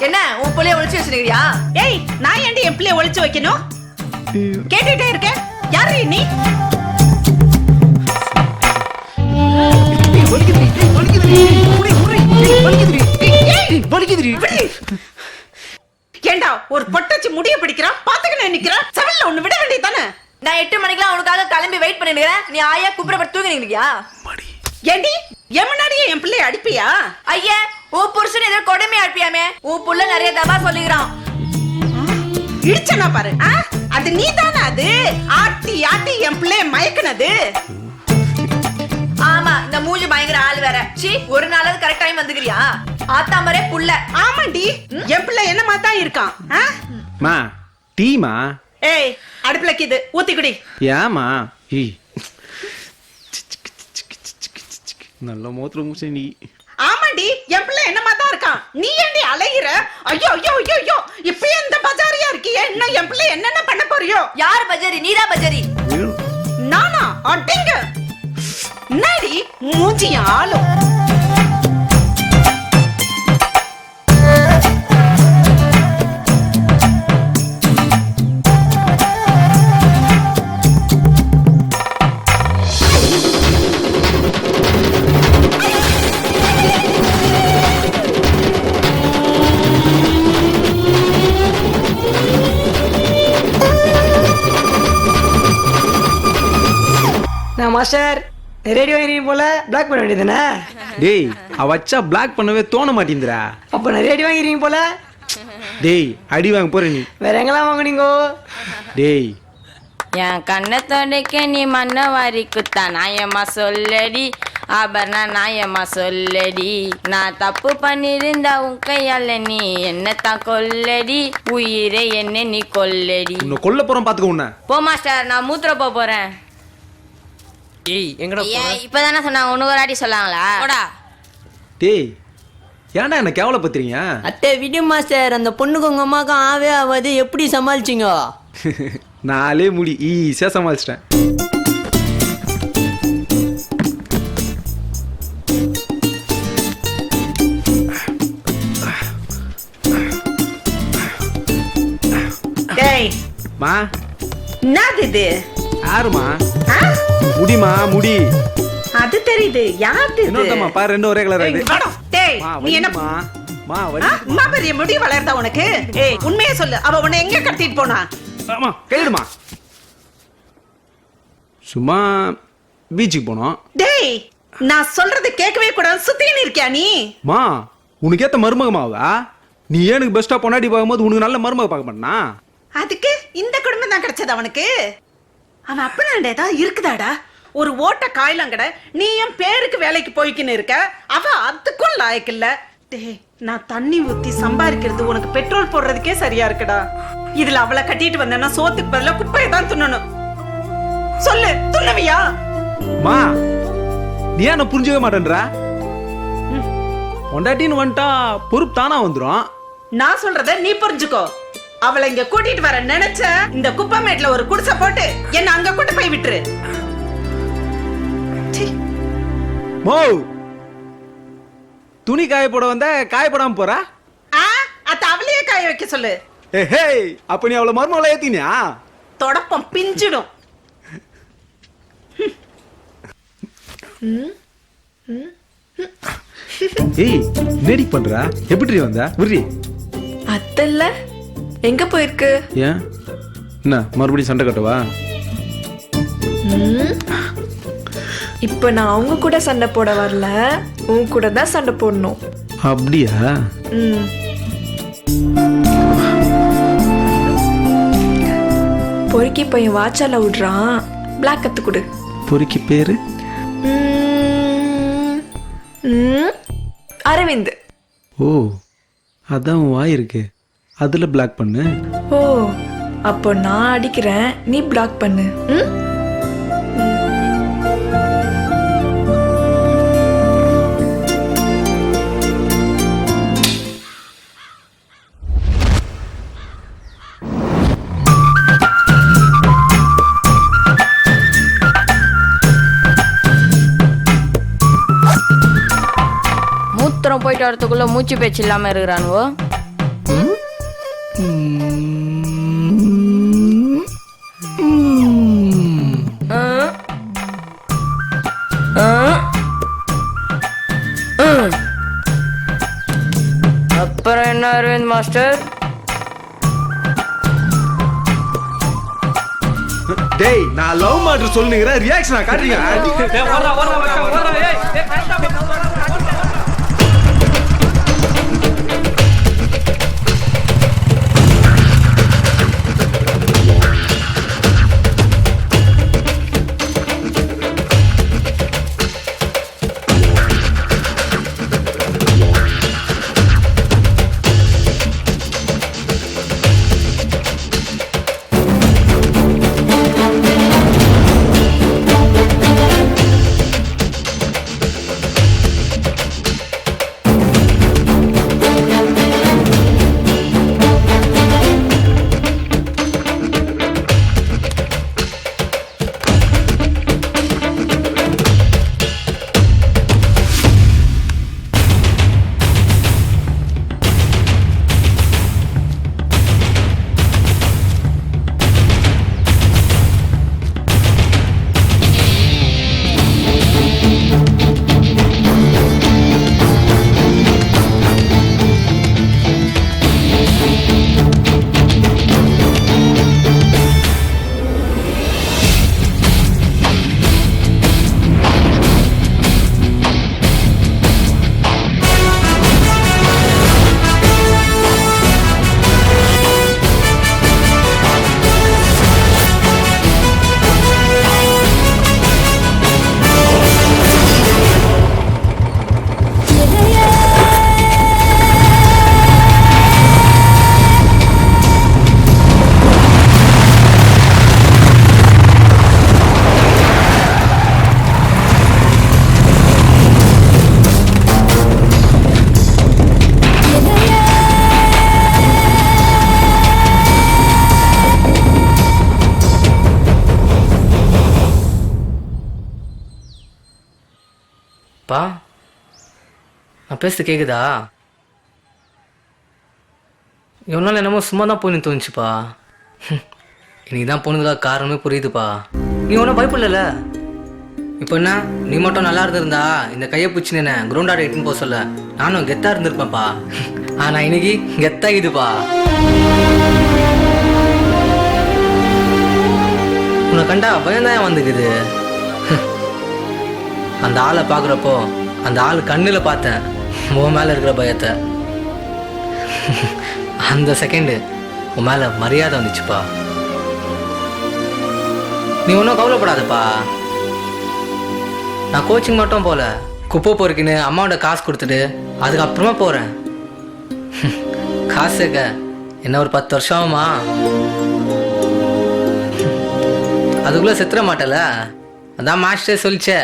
என்ன உன் புள்ளைய ஒளிச்சு வச்சிருக்கியா ஏய் நான் ஏன்டி என் பிள்ளைய ஒளிச்சு வைக்கணும்? கேட்டுட்டே இருக்க. யார் நீ? ஏண்டா ஒரு பொட்டச்சி முடிய பிடிக்கிறான் பாத்துக்கிட்டு நிக்கிறான் செவல்ல ஒண்ணு விட வேண்டியதானே நான் எட்டு மணிக்கெல்லாம் உனக்காக கிளம்பி வெயிட் பண்ணிருக்கேன் நீ ஆயா குப்புறப்பட்டு தூங்கி நிக்கிறியா? ஏண்டி என் முன்னாடியே என் பிள்ளைய அடிப்பியா? ஐயா உன் புருஷன் ஏதோ கொடுமை அடிப்பியாமே? உன் புள்ள நிறைய தபா சொல்லிக்கிறான். இடிச்சனா பாரு? அது நீ தானே அது? ஆட்டி ஆட்டி என் பிள்ளைய மயக்குனது. சீ ஒரு நாளாவது கரெக்ட் டைம் வந்துக்கிறியா? ஆத்தாமரே புள்ள. ஆமாண்டி என் பிள்ளை என்னமா தான் இருக்கான்? ஆ? மா டீமா? ஏய் அடுப்புலக்கு இது ஊத்தி குடி. ஏமா ஏய் நல்ல மோத்துல மூச்சு நீ. ஆமாண்டி என் பிள்ளை என்னமா தான் இருக்கான்? நீ ஏண்டி அலையிற? ஐயோ ஐயோ ஐயோ ஐயோ. இப்பயே இந்த பஜாரியா இருக்கியே? என்ன என் பிள்ளை என்னென்ன பண்ண போறியோ? யார் பஜாரி? நீதான் பஜாரி. நானா? அடிங்க என்னடி மூஞ்சி ஆளும். மாஸ்டர் ரேடியோ வாங்கிறீங்க போல பிளாக் பண்ண வேண்டியதுதானே? டேய் அவ வச்சா பிளாக் பண்ணவே தோண மாட்டேங்குதுடா. அப்போ நான் ரேடியோ வாங்கிறீங்க போல? டேய் அடி வாங்க போற நீ. வேற எங்கெல்லாம் வாங்குனீங்கோ? டேய். என் கண்ணை தொடைக்க நீ மண்ணை வாரி குத்தா நாயம்மா சொல்லடி. ஆபரணா நாயம்மா சொல்லடி. நான் தப்பு பண்ணியிருந்தா உன் கையால நீ என்னத்தான் கொல்லடி. உயிரை என்ன நீ கொல்லடி. உன்னை கொல்ல போறோம் பாத்துக்க உன்னை. போ மாஸ்டர். நான் மூத்திர போக போறேன். ஏய் எங்கடா ஏன் இப்பதானே சொன்னாங்க உனக்கு ஒரு வாட்டி சொல்லாங்களா? போடா. டேய் ஏன்டா என்ன கேவலப்படுத்துறீங்க அத்தை விடு மாஸ்டர் அந்த பொண்ணுக்கு உங்க அம்மாக்கும் ஆவே ஆகாது எப்படி சமாளிச்சிங்க? நாலே முடி ஈஸியா சமாளிச்சிட்டேன். டேய் மா. என்னது இது? யாருமா ஆ? முடிமா முடி. அது தெரியுது. யாரு இது? இன்னொருத்தம்மா பாரு ரெண்டும் ஒரே கலர். டேய் மா நீ என்ன வலிக்குமா மா ஆ? வலி அம்மா பெரிய முடி வளர்ந்தா உனக்கு? ஏய் உண்மையே சொல்லு. அவ உன்னை எங்க கடத்திட்டு போனா? ஆமா கையிடுமா. சும்மா பீச்சுக்கு போனோம். டேய் நான் சொல்றது கேட்கவே கூடாது. சுத்தின்னு இருக்கியா நீ? மா உனக்கு ஏத்த மருமகமாவா நீ எனக்கு பெஸ்டா பொண்டாட்டி பார்க்கும்போது உனக்கு நல்ல மருமக பார்க்க மாட்டா அதுக்கு இந்த குடும்பம் தான் கிடைச்சது அவனுக்கு அவன் அப்பனாண்ட ஏதாவது இருக்குதாடா? ஒரு ஓட்ட காயிலங்கட நீ என் பேருக்கு வேலைக்கு போய்க்கின்னு இருக்க. அவ அதுக்கும் லாயக்கு இல்ல. டேய் நான் தண்ணி ஊத்தி சம்பாதிக்கிறது உனக்கு பெட்ரோல் போடுறதுக்கே சரியா இருக்குடா. இதுல அவளை கட்டிட்டு வந்தேன்னா சோத்துக்கு பதிலா குப்பையை தான் துண்ணணும் சொல்லு துண்ணுவியா மா நீ என்ன புரிஞ்சுக்க மாட்டேன்ற? பொண்டாட்டின்னு வந்துட்டா பொறுப்பு தானா வந்துடும் நான் சொல்றத நீ புரிஞ்சுக்கோ. அவளை இங்க கூட்டிட்டு வர நினைச்ச இந்த குப்பமேட்ல ஒரு குடிசை போட்டு என்ன அங்க கூட்டு போய் விட்டுரு. மோ. துணி காய போட வந்த காய போடாம போறா? ஆ அத்த அவளையே காய வைக்க சொல்லு. ஹே அப்ப நீ அவளை மருமகளை ஏத்தினியா? தொடப்பம் பிஞ்சிடும். ஏய் என்னடி பண்றா? எப்படி வந்தா? உரி அத்தல்ல? எங்க போயிருக்கு? ஏன்? என்ன மறுபடியும் சண்டை கட்டவா? இப்ப நான் அவங்க கூட சண்டை போட வரல. உன் கூட தான் சண்டை போடணும். அப்படியா? ம். பொறுக்கி பையன் வாச்சால விடுறான். பிளாக் கத்து கொடு. பொறுக்கி பேரு. அரவிந்த். ஓ அதான் வாய் இருக்கு. அதில் பிளாக் பண்ணு. ஓ அப்போ நான் அடிக்கிறேன். நீ பிளாக் பண்ணு. ம்? மூத்திரம் போயிட்டு வரதுக்குள்ள மூச்சு பேச்சு இல்லாம இருக்கிறானுவோ? அப்புறம் என்ன அரவிந்த் மாஸ்டர்? டேய் நான் லவ் மேட்டர் சொல்லுங்கிறேன் ரியாக்ஷன் காட்டுறீங்க நான் கேட்குதா கேக்குதா? இவ்வளோ நாள் என்னமோ சும்மா தான் போயின்னு தோணுச்சுப்பா. இன்னைக்கு தான் போனதுக்காக காரணமே புரியுதுப்பா. நீ ஒன்றும் பயப்படல இப்போ என்ன? நீ மட்டும் நல்லா இருந்திருந்தா இந்த கையை பிடிச்சின்னு என்ன கிரவுண்ட் ஆட எட்டுன்னு போக சொல்ல. நானும் கெத்தா இருந்திருப்பேன்ப்பா. ஆனால் இன்னைக்கு கெத்தா இதுப்பா. உன்னை கண்டா பயம்தான் வந்துக்குது? அந்த ஆளை பார்க்குறப்போ அந்த ஆள் கண்ணில் பார்த்தேன். உன் மேலே இருக்கிற பயத்தை. அந்த செகண்டு உன் மேலே மரியாதை வந்துச்சுப்பா. நீ ஒன்றும் கவலைப்படாதப்பா. நான் கோச்சிங் மட்டும் போல குப்பை பொறுக்கின்னு அம்மாவோட காசு கொடுத்துட்டு அதுக்கப்புறமா போகிறேன் காசு சேர்க்க என்ன ஒரு பத்து வருஷம் ஆகுமா? அதுக்குள்ளே செத்துற மாட்டல அதான் மாஸ்டர் சொல்லிச்சே.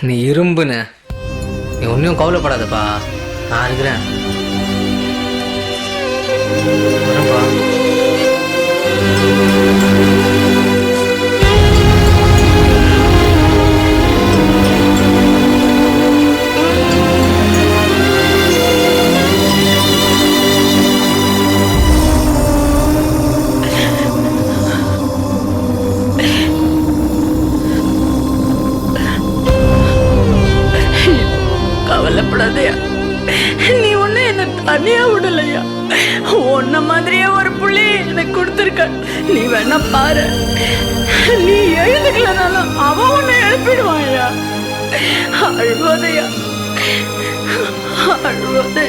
நீ இரும்புன்னு. நீ ஒன்றும் கவலைப்படாதப்பா. நான் இருக்கிறேன். வரப்பா அண்ணியா என்ன விடலையா? உன்ன மாதிரியே ஒரு புள்ளி எனக்கு கொடுத்துருக்க. நீ வேணா பாரு. நீ எழுதுக்கலனாலும் அவன் உன்னை எழுப்பிடுவாயா அழுவதையா. அழுவதை